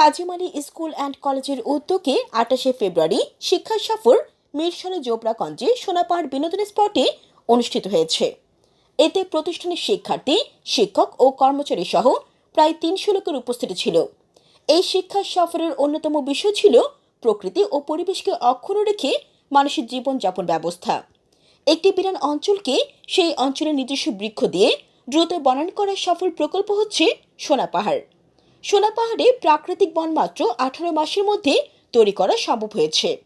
কাজিমালি school and কলেজের উদ্যোগে আঠাশে ফেব্রুয়ারি শিক্ষা সফর মিরসরে জোবরাগঞ্জে সোনাপাহাড় বিনোদন স্পটে অনুষ্ঠিত হয়েছে। এতে প্রতিষ্ঠানের শিক্ষার্থী, শিক্ষক ও কর্মচারী সহ প্রায় তিনশো লোকের উপস্থিতি ছিল। এই শিক্ষা সফরের অন্যতম বিষয় ছিল প্রকৃতি ও পরিবেশকে অক্ষুণ্ণ রেখে মানুষের জীবনযাপন ব্যবস্থা। একটি বিরান অঞ্চলকে সেই অঞ্চলের নিজস্ব বৃক্ষ দিয়ে দ্রুত বনায়ন করার সফল প্রকল্প হচ্ছে সোনা সোনা পাহাড়ে প্রাকৃতিক বন মাত্র আঠারো মাসের মধ্যে তৈরি করা সম্ভব হয়েছে।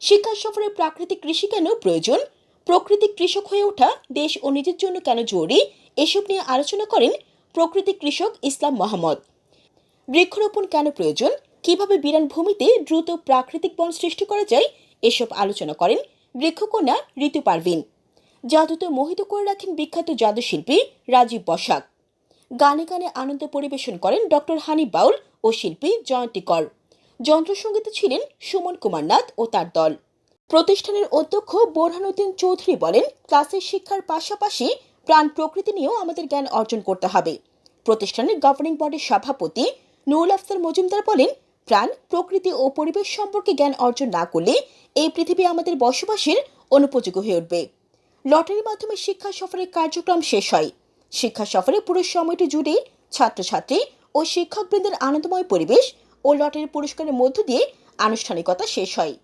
শিক্ষা সফরে প্রাকৃতিক কৃষি কেন প্রয়োজন? প্রকৃতিক কৃষক হয়ে ওঠা দেশ ও নিজের জন্য কেন জরুরি? এসব নিয়ে আলোচনা করেন প্রকৃতিক কৃষক ইসলাম মোহাম্মদ। বৃক্ষরোপণ কেন প্রয়োজন? কীভাবে বিরান ভূমিতে দ্রুত প্রাকৃতিক বন সৃষ্টি করা যায়? এসব আলোচনা করেন বৃক্ষকন্যা ঋতু পারভিন। জাদুতে মোহিত করে রাখেন বিখ্যাত জাদুশিল্পী রাজীব বসাক। গানে গানে আনন্দ পরিবেশন করেন ডক্টর হানি বাউল ও শিল্পী জয়ন্তী কর যন্ত্রসঙ্গীতে ছিলেন সুমন কুমার নাথ ও তার দল। প্রতিষ্ঠানের অধ্যক্ষ বোরহানুদ্দিন চৌধুরী বলেন, ক্লাসের শিক্ষার পাশাপাশি প্রাণ প্রকৃতি নিয়েও আমাদের জ্ঞান অর্জন করতে হবে। প্রতিষ্ঠানের গভর্নিং বডির সভাপতি নুরুল আফসার মজুমদার বলেন, প্রাণ, প্রকৃতি ও পরিবেশ সম্পর্কে জ্ঞান অর্জন না করলে এই পৃথিবী আমাদের বসবাসের অনুপযোগী হয়ে উঠবে। লটারির মাধ্যমে শিক্ষা সফরের কার্যক্রম শেষ হয়। শিক্ষা সফরে পুরো সময়টি জুড়ে ছাত্রছাত্রী ও শিক্ষকবৃন্দের আনন্দময় পরিবেশ ও লটারি পুরস্কারের মধ্য দিয়ে আনুষ্ঠানিকতা শেষ হয়।